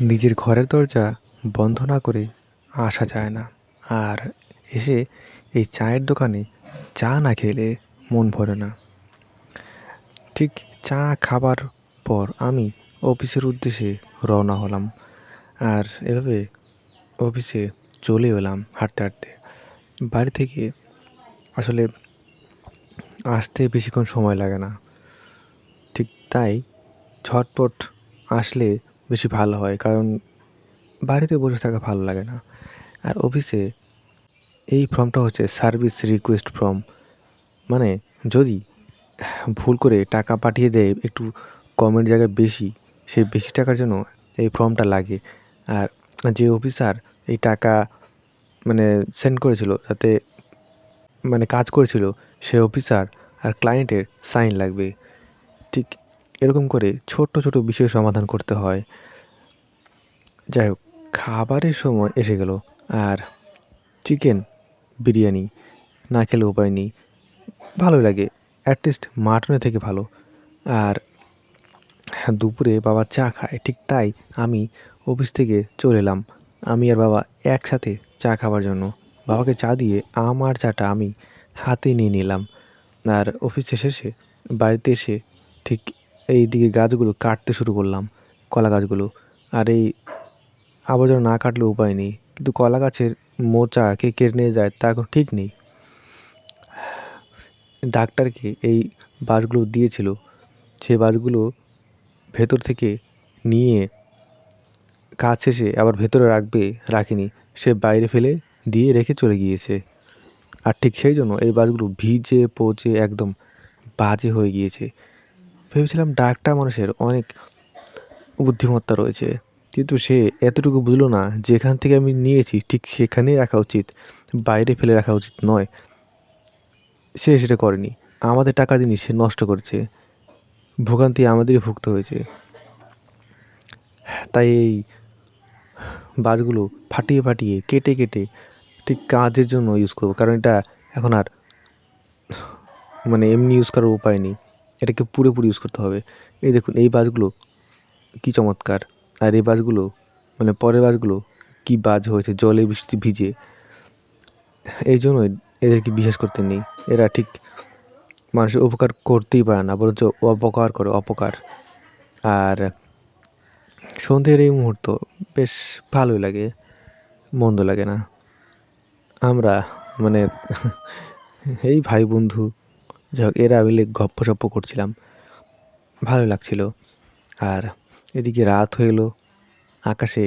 নিজের ঘরের দরজা বন্ধ না করে আসা যায় না। আর এসে এই চায়ের দোকানে চা না খেলে মন ভরে না। ঠিক চা খাবার পর আমি অফিসের উদ্দেশ্যে রওনা হলাম আর এভাবে অফিসে চলে এলাম হাঁটতে হাঁটতে। বাড়ি থেকে আসলে আসতে বেশিক্ষণ সময় লাগে না। ঠিক তাই ঝটপট আসলে বেশি ভালো হয়, কারণ বাড়িতে বসে থাকা ভালো লাগে না। আর অফিসে এই ফর্মটা হচ্ছে সার্ভিস রিকোয়েস্ট ফর্ম মানে যদি ভুল করে টাকা পাঠিয়ে দেয়, একটু কমের জায়গায় বেশি সেই বেশি টাকার জন্য এই ফর্মটা লাগে। আর যে অফিসার এই টাকা মানে সেন্ড করেছিল তাতে মানে কাজ করেছিল, সে অফিসার আর ক্লায়েন্টের সাইন লাগবে। ঠিক এরকম করে ছোট্ট ছোট বিষয় সমাধান করতে হয়। যাই হোক, খাবারের সময় এসে গেল। আর চিকেন বিরিয়ানি না খেলে উপায় নেই। ভালোই লাগে অ্যাটলিস্ট মাটনের থেকে ভালো। আর দুপুরে বাবা চা খায়, ঠিক তাই আমি অফিস থেকে চলে এলাম। আমি আর বাবা একসাথে চা খাওয়ার জন্য। বাবাকে চা দিয়ে আমার চাটা আমি হাতে নিয়ে নিলাম। আর অফিসে শেষে বাড়িতে এসে ঠিক এই দিকে গাছগুলো কাটতে শুরু করলাম, কলা গাছগুলো। আর এই আবর্জনা না কাটলে উপায় নেই, কিন্তু কলা গাছের মোচা কে কেড়ে নিয়ে যায় তা এখন ঠিক নেই। ডাক্তারকে এই বাসগুলো দিয়েছিল? সে বাসগুলো ভেতর থেকে নিয়ে কাজ শেষে আবার ভেতরে রাখবে, রাখেনি। সে বাইরে ফেলে দিয়ে রেখে চলে গিয়েছে। আর ঠিক সেই জন্য এই বাসগুলো ভিজে পচে একদম বাজে হয়ে গিয়েছে। ভেবেছিলাম ডাক্তার মানুষের অনেক বুদ্ধিমত্তা রয়েছে। কিন্তু সে এতটুকু বুঝলো না, যেখান থেকে আমি নিয়েছি ঠিক সেখানেই রাখা উচিত, বাইরে ফেলে রাখা উচিত নয়। সে সেটা করেনি। আমাদের টাকা জিনিস সে নষ্ট করেছে। ভোগান্তি আমাদেরই ভুগতে হয়েছে। তাই এই বাসগুলো ফাটিয়ে ফাটিয়ে, কেটে কেটে ঠিক কাজের জন্য ইউজ করব। কারণ এটা এখন আর মানে এমনি ইউজ করার উপায় নেই। এটাকে পুরোপুরি ইউজ করতে হবে। এই দেখুন, এই বাসগুলো কী চমৎকার। আর এই বাসগুলো মানে পরের বাসগুলো কী বাজ হয়েছে, জলে বৃষ্টি ভিজে। এই জন্যই এদেরকে বিশ্বাস করতে নেই। এরা ঠিক মানুষের উপকার করতেই পারে না, বরঞ্চ অপকার করে, অপকার। আর সন্ধ্যের এই মুহূর্ত বেশ ভালোই লাগে, মন্দ লাগে না। আমরা মানে এই ভাই বন্ধু যাই হোক এরা মিলে গপ্প সপ্প করছিলাম। ভালো লাগছিল। আর এদিকে রাত হয়ে এলো। আকাশে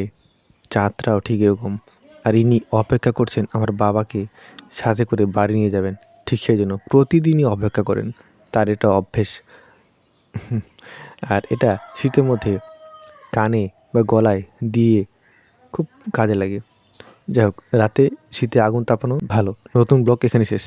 চাঁদটাও ঠিক এরকম। আর ইনি অপেক্ষা করছেন আমার বাবাকে সাথে করে বাড়ি নিয়ে যাবেন। ঠিক সেই জন্য প্রতিদিনই অপেক্ষা করেন। তার এটা অভ্যেস। আর এটা শীতের মধ্যে কানে বা গলায় দিয়ে খুব কাজে লাগে। যাই হোক রাতে শীতে আগুন তাপানো ভালো। নতুন ব্লগ এখানে শেষ।